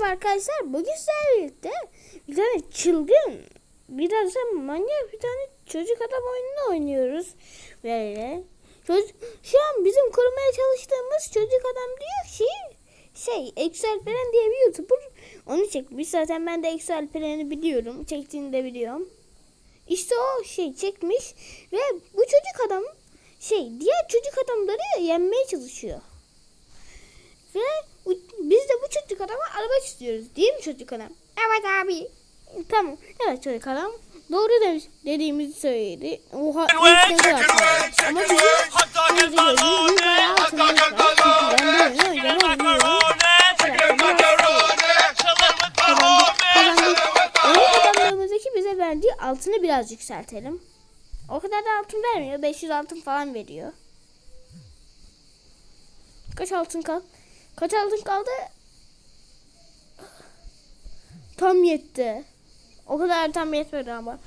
merhaba arkadaşlar. Bugün sizlerle bir tane çılgın, biraz da manyak bir tane çocuk adam oyununu oynuyoruz. Böyle. Çocuk, şu an bizim kurmaya çalıştığımız çocuk adam diyor ki şey Eksu Alperen diye bir YouTuber onu çekmiş. Zaten ben de Eksu Alperen'i biliyorum. Çektiğini de biliyorum. İşte o şey çekmiş ve bu çocuk adam şey diğer çocuk adamları yenmeye çalışıyor. Ve bu- biz de bu çocuk adama araba istiyoruz. Değil mi çocuk adam? Evet abi. Tamam. Evet çocuk adam. Doğru demiş dediğimizi söyledi. Oha. Ama bizim homies. Oyun kazandığımızdaki bize verdiği altını biraz yükseltelim. O kadar da altın vermiyor. 500 altın falan veriyor. Kaç altın kal? Kaç altın kaldı? Tam yetti. O kadar tam yetmedi ama.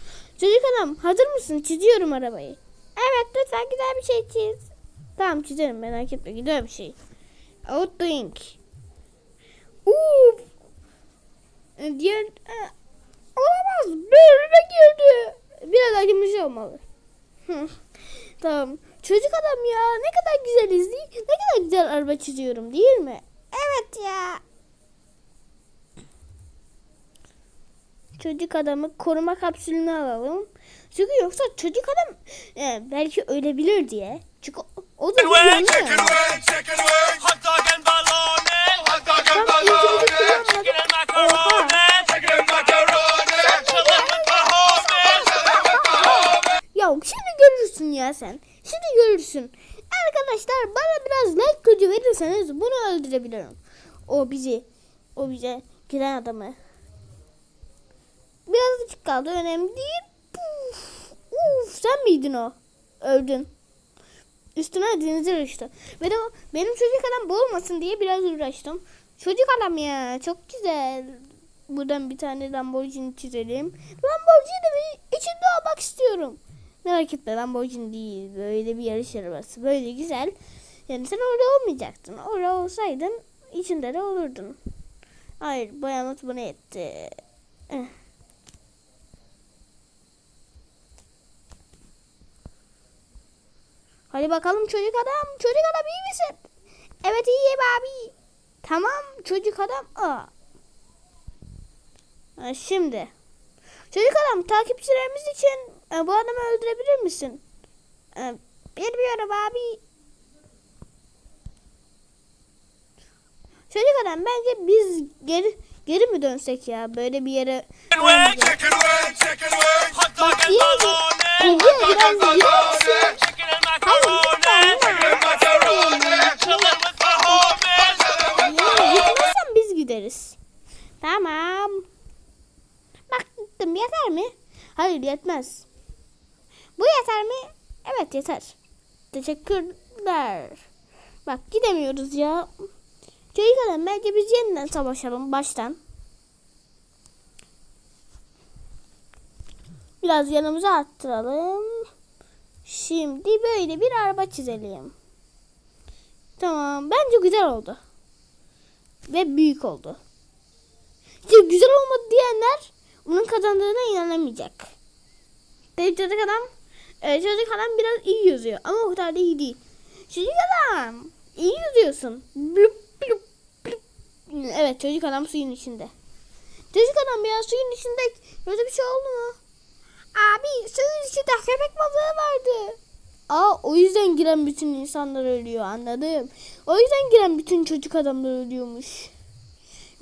Çocuk adam hazır mısın? Çiziyorum arabayı. Evet lütfen güzel bir şey çiz. Tamam çizerim merak etme güzel bir şey. Outdoing. E, Diğer... e, Olamaz. Bölüme girdi. Biraz acımış olmalı. Tamam. Çocuk adam ya ne kadar güzeliz değil Ne kadar güzel araba çiziyorum değil mi? Evet ya. Çocuk adamı koruma kapsülünü alalım. Çünkü yoksa çocuk adam e, belki ölebilir diye. Çünkü o, da yanıyor. Ya şimdi görürsün ya sen. Şimdi görürsün. Arkadaşlar bana biraz like gücü verirseniz bunu öldürebilirim. O bizi, o bize giren adamı. Kaldı önemli değil. Puf, uf, sen miydin o? Öldün. Üstüne denize uçtu. Ve de benim çocuk adam boğulmasın diye biraz uğraştım. Çocuk adam ya çok güzel. Buradan bir tane Lamborghini çizelim. Lamborghini içinde olmak istiyorum. Merak etme Lamborghini değil. Böyle bir yarış arabası. Böyle güzel. Yani sen orada olmayacaktın. Orada olsaydın içinde de olurdun. Hayır bayanat bana yetti. Eh. Hadi bakalım çocuk adam. Çocuk adam iyi misin? Evet iyiyim abi. Tamam çocuk adam. Aa. Şimdi. Çocuk adam takipçilerimiz için e, bu adamı öldürebilir misin? E, bilmiyorum abi. Çocuk adam bence biz geri geri mi dönsek ya böyle bir yere wing, chicken yetmez. Bu yeter mi? Evet yeter. Teşekkürler. Bak gidemiyoruz ya. Çocuk adam bence biz yeniden savaşalım baştan. Biraz yanımıza arttıralım. Şimdi böyle bir araba çizelim. Tamam. Bence güzel oldu. Ve büyük oldu. İşte güzel olmadı diyenler onun kazandığına inanamayacak. Benim çocuk adam e, çocuk adam biraz iyi yazıyor ama o kadar da iyi değil. Çocuk adam iyi yazıyorsun. Blup, blup, blup. Evet çocuk adam suyun içinde. Çocuk adam biraz suyun içinde kötü bir şey oldu mu? Abi suyun içinde köpek balığı vardı. Aa o yüzden giren bütün insanlar ölüyor anladım. O yüzden giren bütün çocuk adamlar ölüyormuş.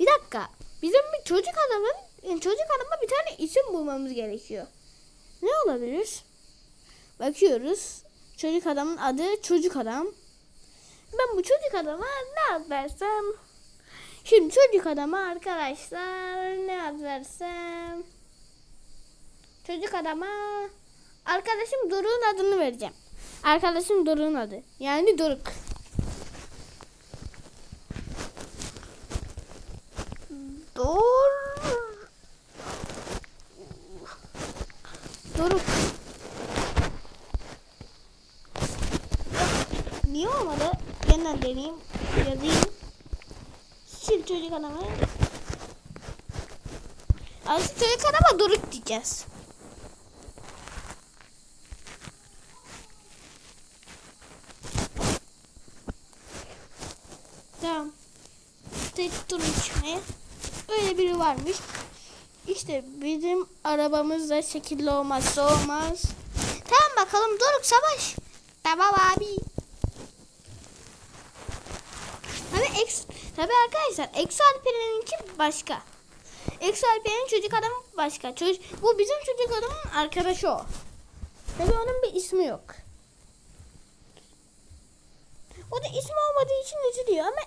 Bir dakika. Bizim bir çocuk adamın çocuk adama bir tane isim bulmamız gerekiyor. Ne olabilir? Bakıyoruz. Çocuk adamın adı çocuk adam. Ben bu çocuk adama ne ad versem? Şimdi çocuk adama arkadaşlar ne ad versem? Çocuk adama arkadaşım Doruk'un adını vereceğim. Arkadaşım Doruk'un adı. Yani Doruk. Deneyeyim. Yazayım. Sil çocuk adamı. Artık çocuk adama Doruk diyeceğiz. Tamam. Tek turun çıkmaya. Öyle biri varmış. İşte bizim arabamızda şekilli olmazsa olmaz. Tamam bakalım Doruk savaş. Tamam abi. Ex, tabii arkadaşlar Eksi Alperen'inki başka. Eksi Alperen'in çocuk adamı başka. Çocuk, bu bizim çocuk adamın arkadaşı o. Tabii onun bir ismi yok. O da ismi olmadığı için üzülüyor ama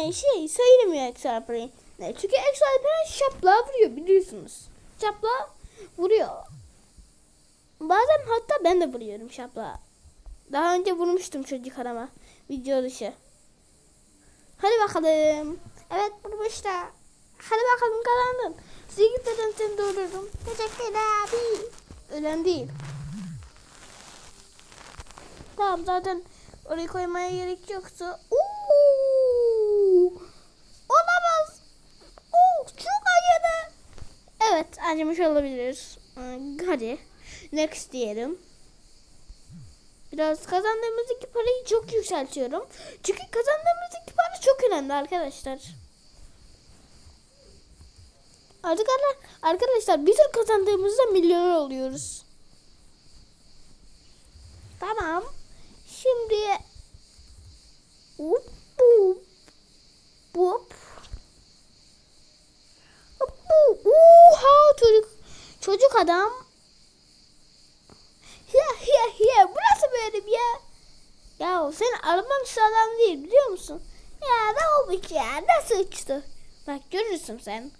e, şey sayılmıyor Eksi Alperen. Ne? Çünkü Eksi Alperen şapla vuruyor biliyorsunuz. Şapla vuruyor. Bazen hatta ben de vuruyorum şapla. Daha önce vurmuştum çocuk adama video dışı. Hadi bakalım. Evet vurmuş da. Hadi bakalım kazandın. Size gitmeden seni doğururum. Teşekkürler abi. Ölen değil. Tamam zaten orayı koymaya gerek yoktu. Oo! Olamaz. Oo, çok acıdı. Evet acımış olabilir. Ee, Hadi. Next diyelim. Biraz kazandığımız iki parayı çok yükseltiyorum. Çünkü kazandığımız iki para çok önemli arkadaşlar. Artık ar- arkadaşlar bir tür kazandığımızda milyoner oluyoruz. Tamam. Şimdi hop. Hop, hop. Oha çocuk çocuk adam ya ya ya bu nasıl böyle bir ya? Ya senin araban sıradan değil biliyor musun? Ya ne olmuş ya nasıl uçtu? Bak görürsün sen.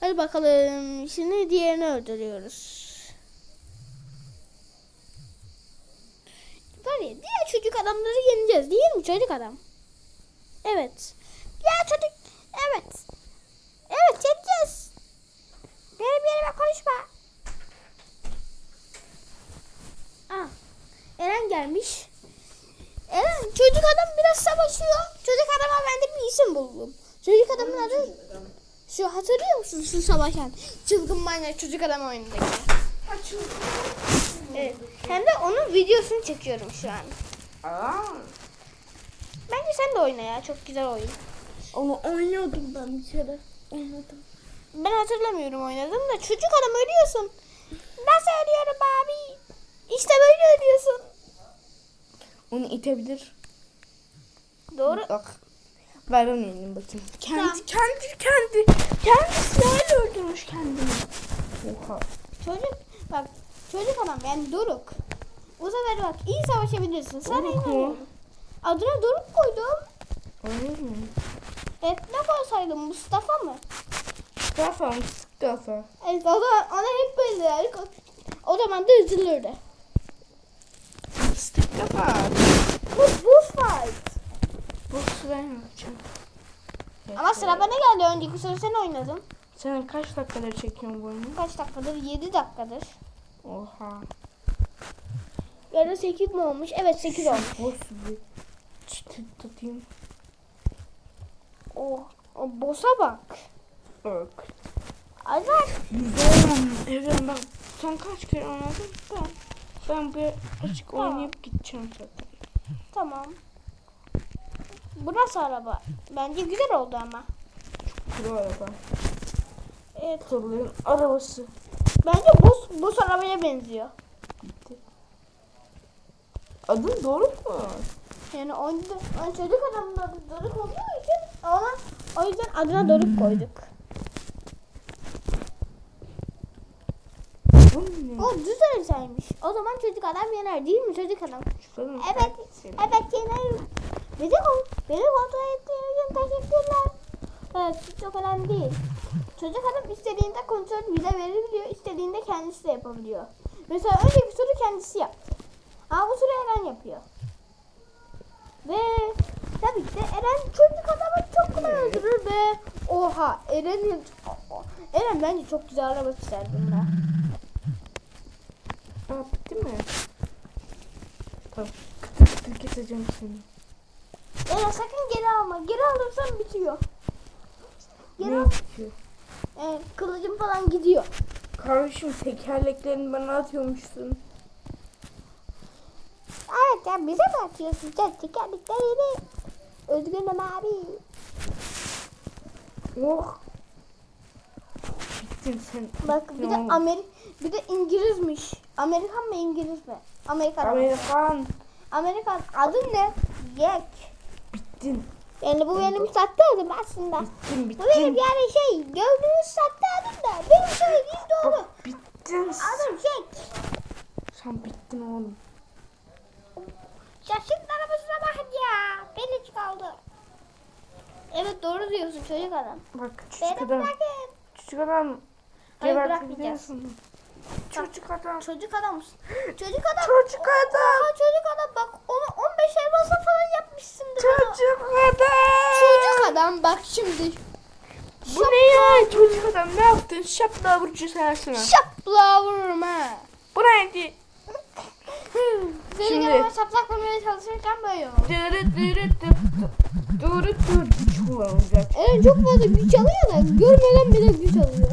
Hadi bakalım şimdi diğerini öldürüyoruz. Var ya diğer çocuk adamları yeneceğiz değil mi çocuk adam? Evet. Diğer çocuk evet. Evet yeneceğiz. Benim yerime konuşma. Ah, Gelmiş. Eren çocuk adam biraz savaşıyor. Çocuk adama ben de bir isim buldum. Çocuk adamın adı şu hatırlıyor musun şu savaşan çılgın manyak çocuk adam oyunundaki. Evet. Hem de onun videosunu çekiyorum şu an. Aa, Bence sen de oyna ya çok güzel oyun. onu oynuyordum ben bir kere. Oynadım. Ben hatırlamıyorum oynadım da çocuk adam ölüyorsun. Nasıl ölüyorum abi? İşte. Onu itebilir. Doğru. Bak. Ver onu eline bakayım. Kendi, Tamam. kendi, kendi. Kendi silahıyla öldürmüş kendini. Oha. Çocuk bak çocuk adam yani Doruk. Bu sefer bak iyi savaşabilirsin. Mu? inanıyorum. Adına Doruk koydum. Olur mu? Evet ne koysaydım Mustafa mı? Mustafa, Mustafa. Evet o da ona hep böyle. O- O zaman da üzülürdü. Mustafa. Bu buz fight. Yapacağım? Ama sıra bana geldi. Önceki sıra sen oynadın. Sen kaç dakikada çekiyorsun bu oyunu? Kaç dakikadır? 7 dakikadır. Oha. Yarın 8 mi olmuş? Evet 8 olmuş. Boş bir çıtı tutayım. O, o boss'a bak. Bak. Azar. Evren bak sen kaç kere oynadın? Ben. Ben bir açık oynayıp gideceğim zaten. Tamam. Bu nasıl araba? Bence güzel oldu ama. Kuru araba. Evet. Soruların arabası. Bence boss, boss arabaya benziyor. Gitti. Adın doğru mu? Yani oyunda yani çocuk adamın adı Doruk olduğu için ona o yüzden adına Doruk koyduk. Bu ne? O düz haritaymış. O zaman çocuk adam yener değil mi çocuk adam? Şuranın Evet, kalitesi. evet yenerim. Beni, beni kontrol ettiğiniz için teşekkürler. Evet, çok önemli değil. Çocuk adam istediğinde kontrol bize verebiliyor, istediğinde kendisi de yapabiliyor. Mesela önceki soru kendisi yaptı. Ama bu soru Eren yapıyor. Ve tabii ki de Eren çocuk adamı çok kolay öldürür ve oha Eren'in Eren bence çok güzel araba çizer bunda. Aa, bitti mi? Tamam. Kıtır kıtır keseceğim seni. Eren sakın geri alma. Geri alırsan bitiyor. Geri Ne al. bitiyor? e, kılıcım falan gidiyor. Kardeşim tekerleklerini bana atıyormuşsun. Evet ya bize mi atıyorsun? Sen tekerleklerini. Özgürüm abi. Oh. Bittin sen. Bak bir de? Amerik bir de İngilizmiş. Amerikan mı İngiliz mi? Amerikan. Amerikan. Amerikan. Adın ne? Jack. Bittin. Yani bu benim sahte adım aslında. Bittin Bu benim bittin. yani şey gördüğünüz sahte adım da. Benim söylediğim doğru. Bak bittin. Adım Jack. Sen bittin oğlum. Şaşırtın arabasına bakın ya. Beni kaldı. Evet doğru diyorsun çocuk adam. Bak çocuk Beni adam. bırakın. Çocuk adam. Hayır, Gebertebiliyorsun. Çocuk adam. Çocuk adamsın. Çocuk adam. Çocuk adam. Çocuk adam bak onu 15 elmasla falan yapmışsındır. Çocuk adam. Çocuk adam bak şimdi. Bu ne ya? Çocuk adam ne yaptın? Şapla vurucu sensin. ha. Şapla vururum ha. Bu neydi? Seni gene şaplak vurmaya çalışırken böyle oldu. Dırıt dırıt. Dırıt dırıt. Güç kullanacak. Evet çok fazla güç alıyor da görmeden bile güç alıyor.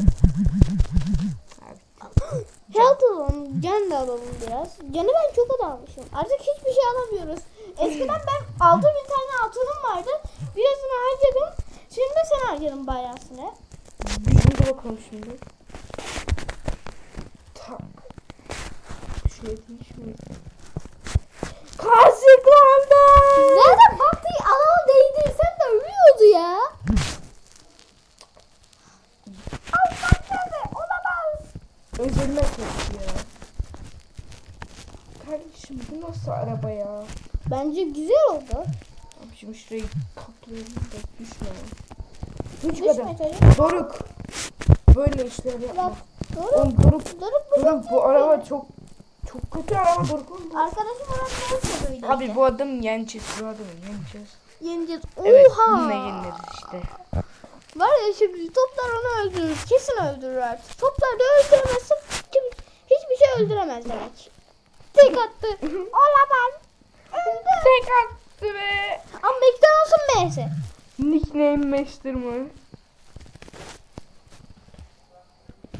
Health alalım, can da alalım biraz. Canı ben çok almışım. Artık hiçbir şey alamıyoruz. Eskiden ben 6000 tane altınım vardı. Birazını harcadım. Şimdi sen harcadın bayağısını. Bizim de bakalım şimdi. Tak. Şöyle şimdi. Kazıklandı. Zaten patlayı anama değdirsen de ölüyordu ya. Allah nerede? Olamaz. Özelime kaçtı ya. Kardeşim bu nasıl araba ya? Bence güzel oldu. Şimdi şurayı kaplayalım da düşme. Çocuk Düşme adam. çocuk. Doruk. Böyle işler yapma. Bak. Doğru. Oğlum Doruk. Doruk bu. Doruk bu araba çok çok kötü araba Doruk. oğlum. Arkadaşım olan neyse böyle Abi işte. bu adamı yeneceğiz. Bu adamı yeneceğiz. Yeneceğiz. Evet Oha. bununla yeniliriz işte. Var ya şimdi toplar onu öldürür. Kesin öldürür artık. Toplar da öldüremezse kim, hiçbir şey öldüremez demek. Tek attı. Olamaz. Tek attı be. Ama McDonald's'ın M'si. Nickname Master mı?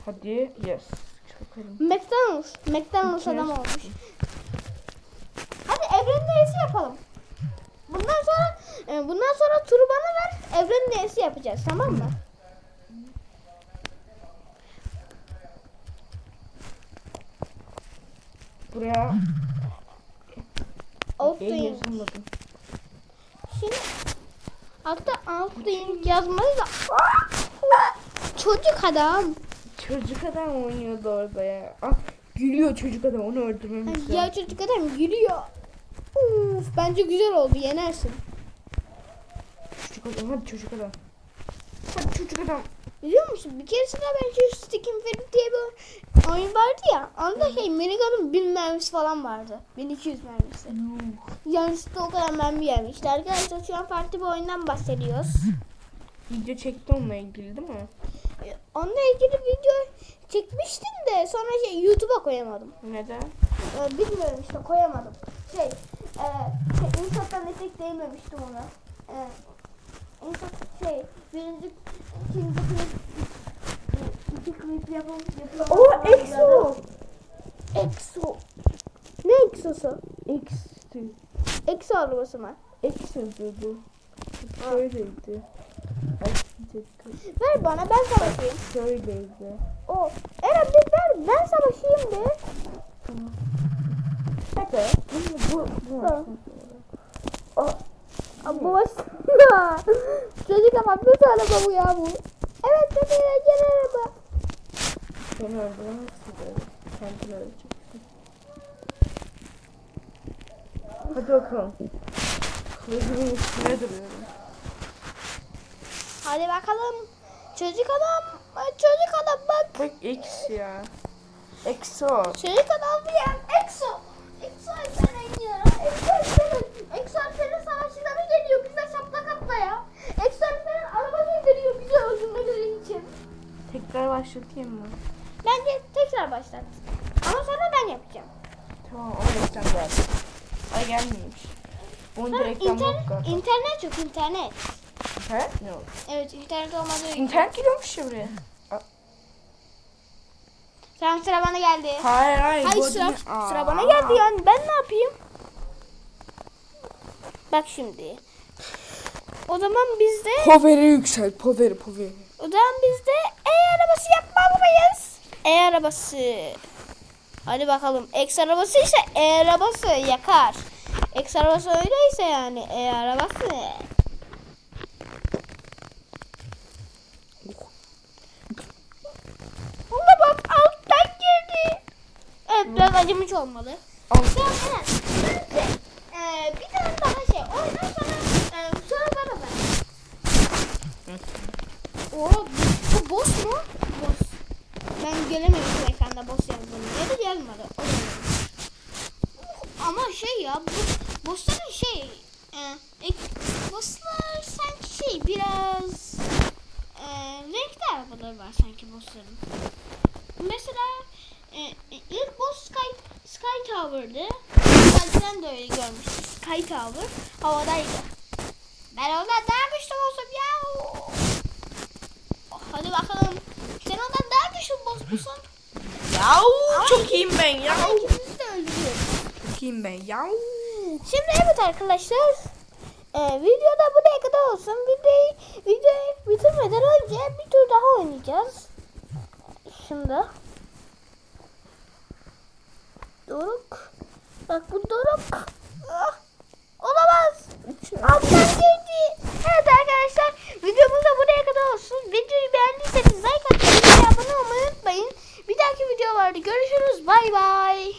Hadi yes. McDonald's. McDonald's adam olmuş. Hadi evrenin N'si yapalım. Bundan sonra e, bundan sonra turu bana ver. Evrenin N'si yapacağız tamam mı? Buraya Outdoing. Şimdi altta outdoing yazmayı da çocuk adam. Çocuk adam oynuyordu orada ya. Ah, gülüyor çocuk adam onu öldürmemiz lazım. Ya çocuk adam gülüyor. Uf, bence güzel oldu yenersin. Çocuk adam hadi çocuk adam. Hadi çocuk adam. Biliyor musun bir keresinde ben şu Stick Infinite diye bir oyun vardı ya. Onda şey minigun'un 1000 mermisi falan vardı. 1200 mermisi. Yanlışlıkla o kadar mermi yemişti. Arkadaşlar şu an farklı bir oyundan bahsediyoruz. Video çekti onunla ilgili değil mi? Ee, Onunla ilgili video çekmiştim de sonra şey YouTube'a koyamadım. Neden? Ee, bilmiyorum işte koyamadım. Şey, e, şey Insat'tan etek değmemiştim ona. E, şey, birinci, ikinci klip, iki klip yapım, yapılan Oo EXO. EXO. Ne EXO'su? Ex'ti. EXO arabası mı? Ex yazıyordu. Şöyleydi. Ay bir dakika. Ver bana ben savaşayım. Şöyleydi. O. Eren bir ver ben savaşayım de. Tamam. Hadi. Bu, bu, bu. Aa, bu başında. Çocuk ama bir araba bu ya bu. Evet çok eğlenceli araba. Seni öldüremezsin böyle. Kendini öleceksin. Hadi bakalım. Kılıcımın üstüne duruyorum. Hadi bakalım. Çocuk adam. Çocuk adam bak. Bak X ya. Exo. Çocuk adam bir yer. Exo Alperen ya. Exo Alperen. Exo Alperen savaşçıları geliyor. Bize şaplak atla ya. Exo Alperen araba gönderiyor bize öldürmeleri için. Tekrar başlatayım mı? Bence tekrar başlat. Ama sonra ben yapacağım. Tamam ama reklam geldi. Ay gelmemiş. Bunda Sonra reklam yok internet, galiba. internet yok internet. İnternet ne olur? Evet internet olmadığı için. İnternet giriyormuş ya buraya. Tamam sıra bana geldi. Hayır hayır. Hayır bu sıra, sıra bana geldi yani ben ne yapayım? Bak şimdi. O zaman biz de Poveri yüksel. Poveri poveri. O zaman biz de E arabası yapmalıyız. E arabası. Hadi bakalım. X arabası ise E arabası yakar. X arabası öyleyse yani E arabası. Ona bak alttan girdi. Evet biraz acımış olmalı. Al. Ya Eren, bence e, bir tane daha şey oyna sonra e, sonra bana ver. Oo, bu, bu boss mu? Boss. Şu ekranda boss yazdığını. Ya da gelmedi. Ama şey ya bu bossların şey e, ek- bosslar sanki şey biraz e, renkli arabaları var sanki bossların. Mesela e, e, ilk boss Sky, Sky Tower'dı. Zaten de öyle görmüştük. Sky Tower havadaydı. Ben ondan daha güçlü boss'um ya. Oh, Hadi bakalım az mısın? Yav çok iyiyim ben yav. İkimiz. Çok iyiyim ben yav. Şimdi evet arkadaşlar. E, videoda buraya kadar olsun. Videoyu, videoyu bitirmeden önce bir tur daha oynayacağız. Şimdi. Doruk. Bak bu Doruk. Ah, olamaz. Alttan girdi. Evet arkadaşlar videomuz da buraya kadar olsun. Videoyu beğendiyseniz like atın abone olmayı unutmayın. Bir dahaki videolarda görüşürüz. Bay bay.